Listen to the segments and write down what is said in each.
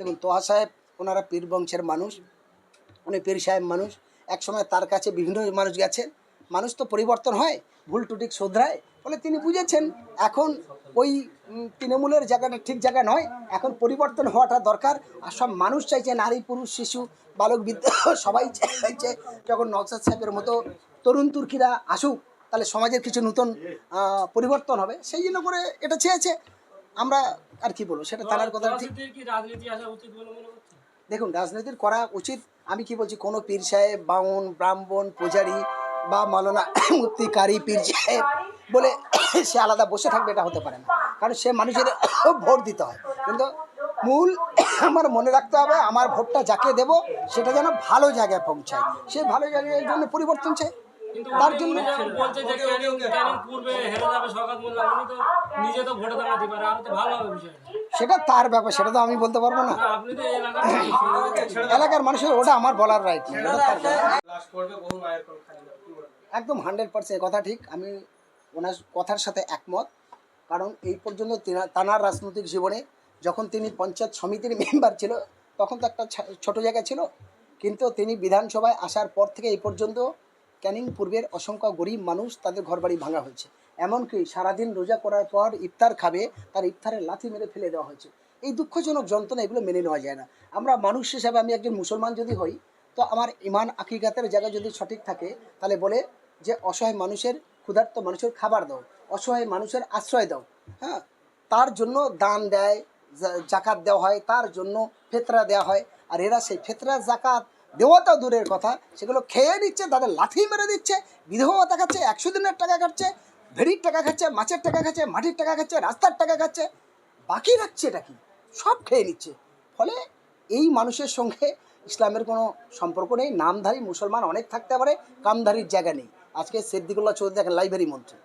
দেখুন, তোহা সাহেব ওনারা পীর বংশের মানুষ, উনি পীর সাহেব মানুষ। একসময় তার কাছে বিভিন্ন মানুষ গেছেন মানুষ তো পরিবর্তন হয়, ভুল টুটি শোধরায়, ফলে তিনি বুঝেছেন, এখন ওই তৃণমূলের জায়গাটা ঠিক জায়গা নয়, এখন পরিবর্তন হওয়াটা দরকার। আর সব মানুষ চাইছে, নারী, পুরুষ, শিশু, বালক বিদ্যা সবাই চাইছে যখন নওসাদ সাহেবের মতো তরুণ তুর্কিরা আসুক, তাহলে সমাজের কিছু নতুন পরিবর্তন হবে। সেই জন্য করে এটা চেয়েছে। আমরা আর কি বলব? সেটা তার কথা দেখুন রাজনীতির করা উচিত। আমি কি বলছি কোনো পীর সাহেব বাউন ব্রাহ্মণ পূজারি বা মালনা মুক্তি কারি পীর সাহেব বলে সে আলাদা বসে থাকবে এটা হতে পারে না। কারণ সে মানুষের ভোট দিতে হয়। কিন্তু মূল আমার মনে রাখতে হবে আমার ভোটটা যাকে দেব সেটা যেন ভালো জায়গায় পৌঁছায়। সে ভালো জায়গায় জন্য পরিবর্তন চাই তার জন্য বলছে যে ক্যানিং ক্যানিং পূর্বে হেরে যাবে মোল্লা উনি তো নিজে তো ভোটে দাঁড়াতে পারে। আরও তো ভালো হবে বিষয়টা। সেটা তার ব্যাপার সেটা তো আমি বলতে পারব না। আপনি তো এলাকার এলাকার মানুষের ওটা আমার বলার রাইট? একদম হান্ড্রেড পার্সেন্ট কথা ঠিক। আমি ওনার কথার সাথে একমত। কারণ এই পর্যন্ত তানার রাজনৈতিক জীবনে যখন তিনি পঞ্চায়েত সমিতির মেম্বার ছিল তখন তো একটা ছোট জায়গা ছিল। কিন্তু তিনি বিধানসভায় আসার পর থেকে এই পর্যন্ত ক্যানিং পূর্বের অসংখ্য গরিব মানুষ তাদের ঘরবাড়ি ভাঙা হয়েছে। এমনকি সারাদিন রোজা করার পর ইফতার খাবে, তার ইফতারের লাথি মেরে ফেলে দেওয়া হয়েছে। এই দুঃখজনক যন্ত্রণা এগুলো মেনে নেওয়া যায় না। আমরা মানুষ হিসাবে আমি একজন মুসলমান যদি হই, তো আমার ইমান আকিগাতের জায়গা যদি সঠিক থাকে, তাহলে বলে যে অসহায় মানুষের ক্ষুধার্ত মানুষের খাবার দাও, অসহায় মানুষের আশ্রয় দাও। হ্যাঁ তার জন্য দান দেয় জাকাত দেওয়া হয়, তার জন্য ফেতরা দেওয়া হয়। আর এরা সেই ফেতরা, জাকাত দেওয়াটা দূরের কথা, সেগুলো খেয়ে নিচ্ছে, তাদের লাথি মেরে দিচ্ছে, বিধবা ভাতা খাচ্ছে একশো দিনের টাকা খাচ্ছে, ভেড়ির টাকা খাচ্ছে, মাছের টাকা খাচ্ছে, মাটির টাকা খাচ্ছে, রাস্তার টাকা খাচ্ছে, বাকি রাখছে এটা কি? সব খেয়ে নিচ্ছে। ফলে এই মানুষের সঙ্গে ইসলামের কোনো সম্পর্ক নেই, নামধারী মুসলমান অনেক থাকতে পারে, কামধারীর জায়গা নেই। আজকে সিদ্দিকুল্লাহ চৌধুরী দেখেন লাইব্রেরি মন্ত্রী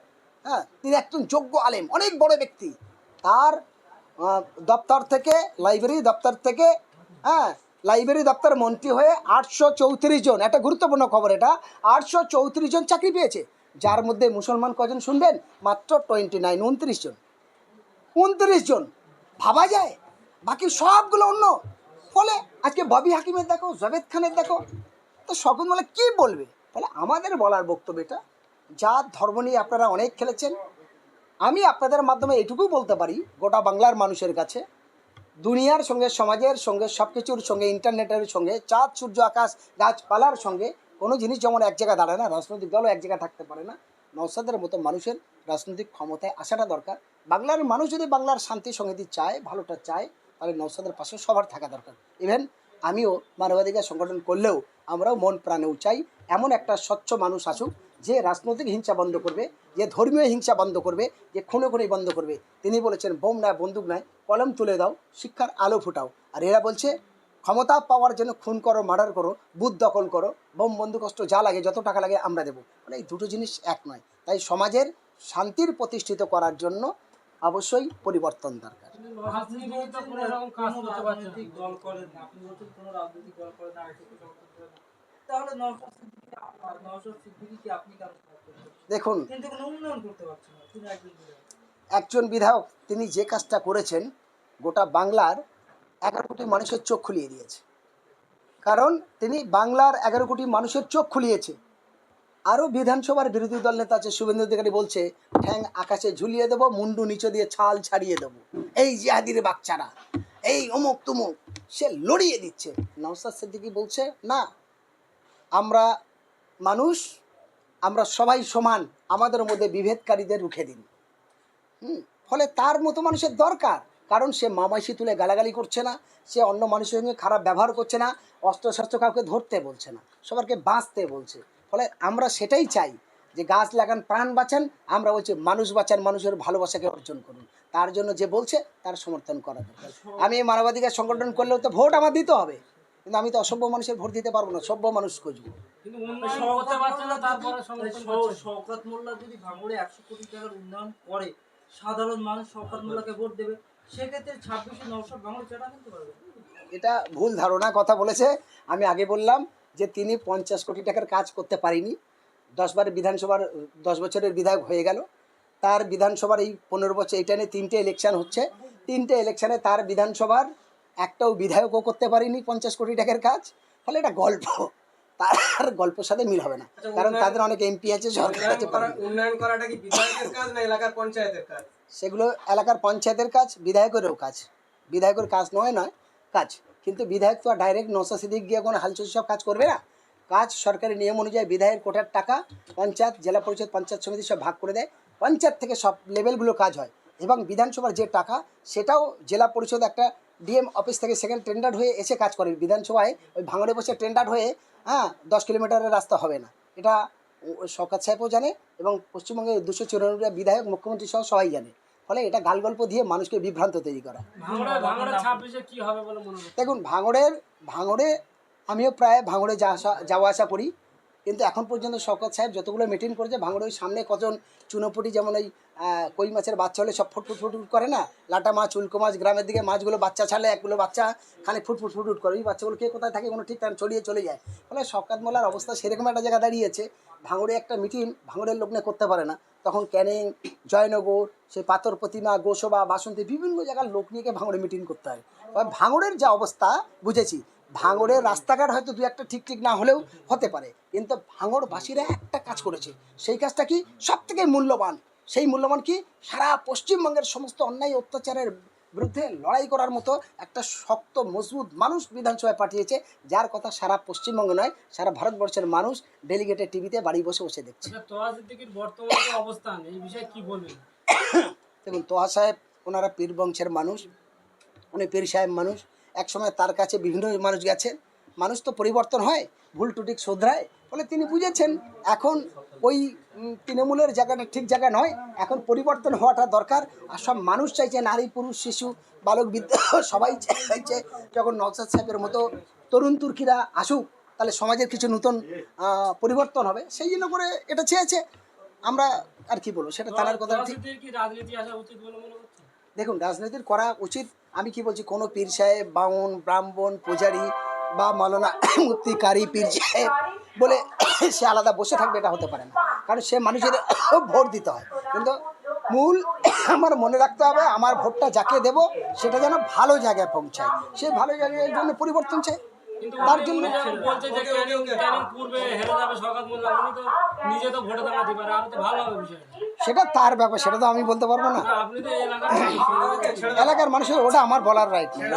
হ্যাঁ তিনি একজন যোগ্য আলেম, অনেক বড় ব্যক্তি। তার দপ্তর থেকে, লাইব্রেরি দপ্তর থেকে হ্যাঁ লাইব্রেরি দপ্তর মন্ত্রী হয়ে আটশো চৌত্রিশ জন, একটা গুরুত্বপূর্ণ খবর এটা, আটশো চৌত্রিশ জন চাকরি পেয়েছে, যার মধ্যে মুসলমান কজন শুনবেন? মাত্র টোয়েন্টি নাইন, উনত্রিশ জন। উনত্রিশ জন, ভাবা যায়? বাকি সবগুলো অন্য। ফলে আজকে ববি হাকিমের দেখো জাভেদ খানের দেখো, তো সকল বলে কী বলবে? ফলে আমাদের বলার বক্তব্য এটা যার ধর্ম নিয়ে আপনারা অনেক খেলেছেন। আমি আপনাদের মাধ্যমে এটুকু বলতে পারি, গোটা বাংলার মানুষের কাছে দুনিয়ার সঙ্গে, সমাজের সঙ্গে সব কিছুর সঙ্গে, ইন্টারনেটের সঙ্গে, চাঁদ, সূর্য, আকাশ, গাছপালার সঙ্গে কোনো জিনিস যেমন এক জায়গায় দাঁড়ায় না, রাজনৈতিক দলও এক জায়গায় থাকতে পারে না। নৌসাদের মতো মানুষের রাজনৈতিক ক্ষমতায় আসাটা দরকার। বাংলার মানুষ যদি বাংলার শান্তি সংগীতি চায়, ভালোটা চায়, তাহলে নৌসাদের পাশে সবার থাকা দরকার। ইভেন আমিও মানবাধিকার সংগঠন করলেও আমরাও মন প্রাণেও চাই, এমন একটা স্বচ্ছ মানুষ আসুক যে রাজনৈতিক হিংসা বন্ধ করবে, যে ধর্মীয় হিংসা বন্ধ করবে, যে খুনে খুনে বন্ধ করবে, তিনি বলেছেন, বোম নয় বন্দুক নয় কলম তুলে দাও, শিক্ষার আলো ফুটাও। আর এরা বলছে, ক্ষমতা পাওয়ার জন্য খুন করো, মার্ডার করো, বুথ দখল করো, বোম, বন্দুকষ্ট যা লাগে, যত টাকা লাগে আমরা দেবো। মানে এই দুটো জিনিস এক নয়। তাই সমাজের শান্তির প্রতিষ্ঠিত করার জন্য অবশ্যই পরিবর্তন দরকার। তাহলে দেখুন। একজন বিধায়ক। তিনি যে কাজটা করেছেন গোটা বাংলার এগারো কোটি মানুষের চোখ খুলিয়ে দিয়েছে। কারণ তিনি বাংলার এগারো কোটি মানুষের চোখ খুলিয়েছে। আরও বিধানসভার বিরোধী দল নেতা আছে শুভেন্দু অধিকারী বলছে ঠ্যাং আকাশে ঝুলিয়ে দেবো মুন্ডু নিচে দিয়ে ছাল ছাড়িয়ে দেবো। এই জিহাদির বাচ্চারা এই অমুক তুমুক সে লড়িয়ে দিচ্ছে। নওসাদ সিদ্দিকি বলছে না আমরা মানুষ, আমরা সবাই সমান, আমাদের মধ্যে বিভেদকারীদের রুখে দিন। হুম, ফলে তার মতো মানুষের দরকার। কারণ সে মামাইশি তুলে গালাগালি করছে না, সে অন্য মানুষের সঙ্গে খারাপ ব্যবহার করছে না অস্ত্র অস্ত্রশস্ত্র কাউকে ধরতে বলছে না, সবারকে বাঁচতে বলছে। ফলে আমরা সেটাই চাই যে গাছ লাগান, প্রাণ বাঁচান, আমরা বলছি মানুষ বাঁচান, মানুষের ভালোবাসাকে অর্জন করুন। তার জন্য যে বলছে, তার সমর্থন করা দরকার। আমি মানবাধিকার সংগঠন করলেও তো ভোট আমার দিতে হবে। কিন্তু আমি তো অসভ্য মানুষের ভোট দিতে পারব না সভ্য মানুষ খুঁজবো। কিন্তু উন্নয়ন করতে পারছে না তারপরে সমর্থন শও- করছে শওকত মোল্লা যদি ভাঙড়ে একশো কোটি টাকার উন্নয়ন করে সাধারণ মানুষ শওকত মোল্লাকে ভোট দেবে সেক্ষেত্রে ছাব্বিশে নওশাদ ভাঙড়ে চেটা কিনতে পারবে এটা ভুল ধারণা কথা বলেছে। আমি আগে বললাম যে তিনি পঞ্চাশ কোটি টাকার কাজ করতে পারিনি। দশবার বিধানসভার দশ বছরের বিধায়ক হয়ে গেল। তার বিধানসভার এই পনেরো বছর এইটা নিয়ে তিনটে ইলেকশন হচ্ছে। তিনটে ইলেকশনে তার বিধানসভার একটাও বিধায়কও করতে পারিনি পঞ্চাশ কোটি টাকার কাজ ফলে এটা গল্প। তার গল্পের সাথে মিল হবে না। আচ্ছা, কারণ তাদের অনেক এমপি আছে সরকার আছে উন্নয়ন করাটা কি বিধায়কের কাজ না এলাকার পঞ্চায়েতের কাজ? সেগুলো এলাকার পঞ্চায়েতের কাজ বিধায়কেরও কাজ। বিধায়কের কাজ নয় নয় কাজ। কিন্তু বিধায়ক তো ডাইরেক্ট নশা সিদ্দিক গিয়ে কোনো হালচুল সব কাজ করবে না। কাজ সরকারি নিয়ম অনুযায়ী বিধায়ক কোটার টাকা পঞ্চায়েত জেলা পরিষদ পঞ্চায়েত সমিতি সব ভাগ করে দেয়। পঞ্চায়েত থেকে সব লেভেলগুলো কাজ হয়। এবং বিধানসভার যে টাকা সেটাও জেলা পরিষদ একটা ডিএম অফিস থেকে সেকেন্ড টেন্ডার হয়ে এসে কাজ করে বিধানসভায় ওই ভাঙড়ে বসে টেন্ডার হয়ে হ্যাঁ দশ কিলোমিটারের রাস্তা হবে না। এটা শওকাত সাহেবও জানে এবং পশ্চিমবঙ্গের দুশো চুরানব্বই বিধায়ক মুখ্যমন্ত্রী সহ সবাই জানে। ফলে এটা গাল গল্প দিয়ে মানুষকে বিভ্রান্ত তৈরি করা। দেখুন ভাঙড়ের ভাঙড়ে আমিও প্রায় ভাঙড়ে যাওয়া আসা করি। কিন্তু এখন পর্যন্ত শওকত সাহেব যতগুলো মিটিং করেছে ভাঙড়ে ওই সামনে কজন চুনোপুটি যেমন ওই কই মাছের বাচ্চা হলে সব ফুটফুট ফুটফুট করে না? লাটা মাছ, উল্কো মাছ, গ্রামের দিকে মাছগুলো বাচ্চা ছাড়লে একগুলো বাচ্চা খালি ফুটফুট ফুটফুট করে। ওই বাচ্চাগুলো কে কোথায় থাকে কোনো ঠিক টাইম ছড়িয়ে চলে যায়। ফলে শওকাত মোল্লার অবস্থা সেরকম একটা জায়গা দাঁড়িয়েছে, ভাঙড়ে একটা মিটিং ভাঙড়ের লোক করতে পারে না। তখন ক্যানিং, জয়নগর সেই পাথর প্রতিমা, গোসবা, বাসন্তী বিভিন্ন জায়গার লোক নিয়ে ভাঙড়ে মিটিং করতে হয়। ভাঙড়ের যা অবস্থা, বুঝেছি, ভাঙড়ের রাস্তাঘাট হয়তো দু একটা ঠিক ঠিক না হলেও হতে পারে। কিন্তু ভাঙড়বাসীরা একটা কাজ করেছে, সেই কাজটা কি সব থেকে মূল্যবান? সেই মূল্যবান কি? সারা পশ্চিমবঙ্গের সমস্ত অন্যায় অত্যাচারের বিরুদ্ধে লড়াই করার মতো একটা শক্ত মজবুত মানুষ বিধানসভায় পাঠিয়েছে যার কথা সারা পশ্চিমবঙ্গ নয় সারা ভারতবর্ষের মানুষ ডেলিগেটের টিভিতে বাড়ি বসে বসে দেখছে। আচ্ছা তোয়া সিদ্দিকির বর্তমান যে অবস্থান এই বিষয়ে কি বলবেন? দেখুন তোহা সাহেব ওনারা পীর বংশের মানুষ উনি পীর সাহেব মানুষ। একসময় তার কাছে বিভিন্ন মানুষ গেছেন মানুষ তো পরিবর্তন হয় ভুল টুটিক শোধরায়। ফলে তিনি বুঝেছেন এখন ওই তৃণমূলের জায়গাটা ঠিক জায়গা নয় এখন পরিবর্তন হওয়াটা দরকার। আর সব মানুষ চাইছে নারী পুরুষ শিশু বালক বিদ্যা সবাই চাইছে যখন নওসাদ সাহেবের মতো তরুণ তুর্কিরা আসুক তাহলে সমাজের কিছু নতুন পরিবর্তন হবে। সেই জন্য করে এটা চেয়েছে। আমরা আর কি বলব সেটা তার কথা ঠিক। দেখুন রাজনীতির করা উচিত। আমি কি বলছি কোনো পীর সাহেব বাউন ব্রাহ্মণ পূজারি বা মালনা মুক্তি কারি পীর সাহেব বলে সে আলাদা বসে থাকবে এটা হতে পারে না। কারণ সে মানুষের ভোট দিতে হয়। কিন্তু মূল আমার মনে রাখতে হবে আমার ভোটটা যাকে দেব সেটা যেন ভালো জায়গায় পৌঁছায়। সে ভালো জায়গায় জন্য পরিবর্তন চাই তার জন্য সেটা তার ব্যাপার সেটা তো আমি বলতে পারব না। এলাকার মানুষের ওটা আমার বলার রাইট নেই।